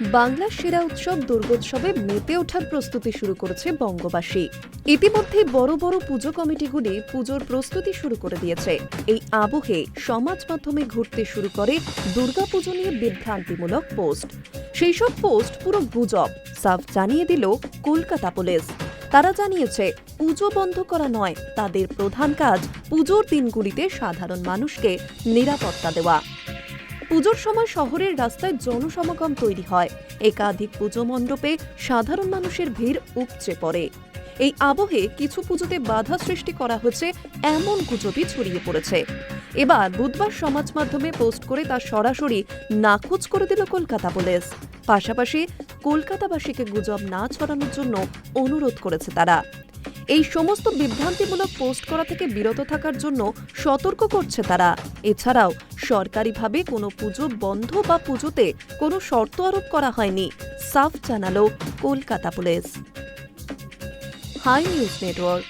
বাংলার সেরা উৎসব দুর্গোৎসবে মেতে ওঠার প্রস্তুতি শুরু করেছে বঙ্গবাসী। ইতিমধ্যে বড় বড় পুজো কমিটিগুলি পুজোর প্রস্তুতি শুরু করে দিয়েছে। এই আবহে সমাজ মাধ্যমে ঘুরতে শুরু করে দুর্গাপুজো নিয়ে বিভ্রান্তিমূলক পোস্ট। সেই সব পোস্ট পুরো গুজব, সাফ জানিয়ে দিল কলকাতা পুলিশ। তারা জানিয়েছে, পুজো বন্ধ করা নয়, তাদের প্রধান কাজ পুজোর দিনগুলিতে সাধারণ মানুষকে নিরাপত্তা দেওয়া। পুজোর সময় শহরের রাস্তায় জনসমাগম তৈরি হয়। একাধিক পুজো মণ্ডপে সাধারণ মানুষের ভিড় উপচে পড়ে। এই আবহে কিছু পুজোতে বাধা সৃষ্টি করা হচ্ছে এমন গুজবই ছড়িয়ে পড়েছে। এবার বুধবার সমাজ মাধ্যমে পোস্ট করে তা সরাসরি নাকচ করে দিল কলকাতা পুলিশ। পাশাপাশি কলকাতাবাসীকে গুজব না ছড়ানোর জন্য অনুরোধ করেছে তারা। এই সমস্ত বিভ্রান্তিমূলক পোস্ট করা থেকে বিরত থাকার জন্য সতর্ক করছে তারা। এছাড়াও সরকারিভাবে কোনো পুজো বন্ধ বা পুজোতে কোনো শর্ত আরোপ করা হয়নি, সাফ জানালো Kolkata police. Hi news network.